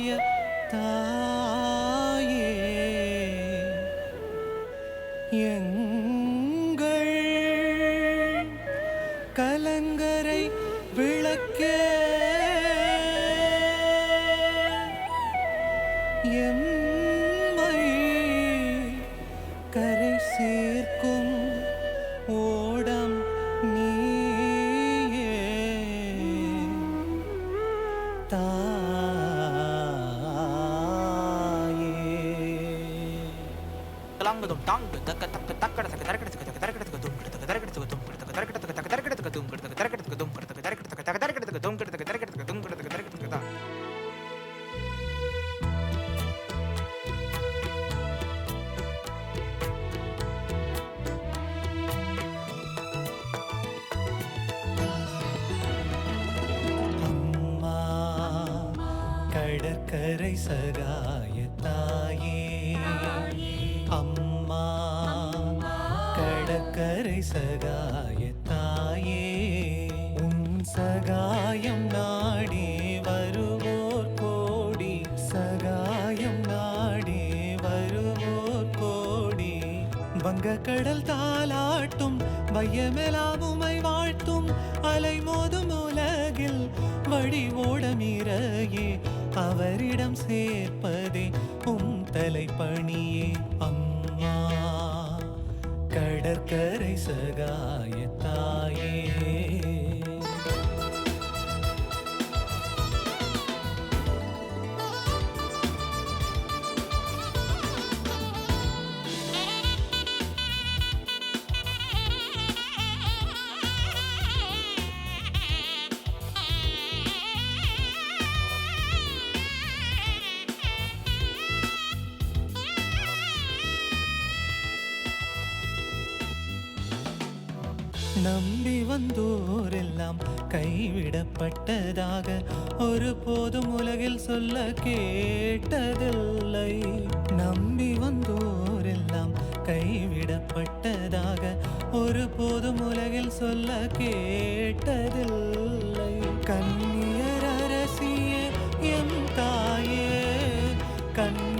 சகாய தாங்க தும் தாங்கு தக்க தக்க தக்கடத்துக்கு தரக்கடத்துக்கு தக்க தரக்கடத்துக்கு தும் கிடத்துக்கு தரக்கடத்துக்கு தும் கிடத்துக்கு தரக்கடத்துக்கு தக்க தரக்கடத்துக்கு தும் கிடத்துக்கு தரக்கடத்துக்கு தும் கிடத்துக்கு தரக்கடத்துக்கு தக்க தரக்கடத்துக்கு தும் கிடத்துக்கு தரக்கடத்துக்கு தும் கிடத்துக்கு தரக்கடத்துக்கு தான் கடற்கரை சகாய தாயே கடற்கரை சகாய தாயே உன் சகாயம் நாடி வருவோர் கோடி. சகாயம் நாடி வருவோர் கோடி. வங்கக்கடல் தாளாட்டும் வையமெலாம் உமை வாழ்த்தும். அலை மோதும் உலகில் வழி ஓடமிரையே அவரிடம் சேர்ப்பதே உம் தலைப்பணியே. கடற்கரை நம்பி வந்தோரெல்லாம் கைவிடப்பட்டதாக ஒரு போதும் உலகில் சொல்ல கேட்டதில்லை. நம்பி வந்தோரெல்லாம் கைவிடப்பட்டதாக ஒரு போதும் உலகில் சொல்ல கேட்டதில்லை. கண்ணியர் அரசியே எம் தாயே கண்ணியர்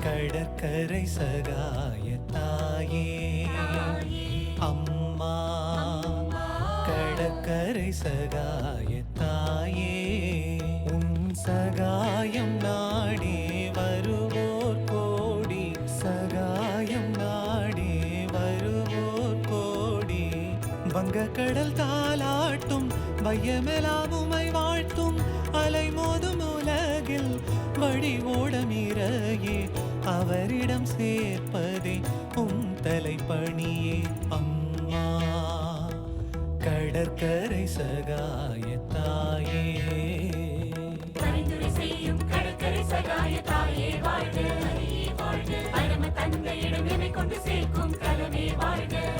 கடற்கரை சகாய தாயே. அம்மா கடற்கரை சகாய தாயே. உன் சகா தங்க கடல் தாளாட்டும் வையமெலாம் உமை வாழ்த்தும் அலைமோதும் உலகில் வழி ஓடமிறையே அவரிடம் சேர்ப்பதே உம் தலைப்பணியே அம்மா. கடற்கரை சகாய தாயே கடற்கரை சகாய தாயே வாழ்க. கொண்டு சேர்க்கும் தலைமை வாழ்க.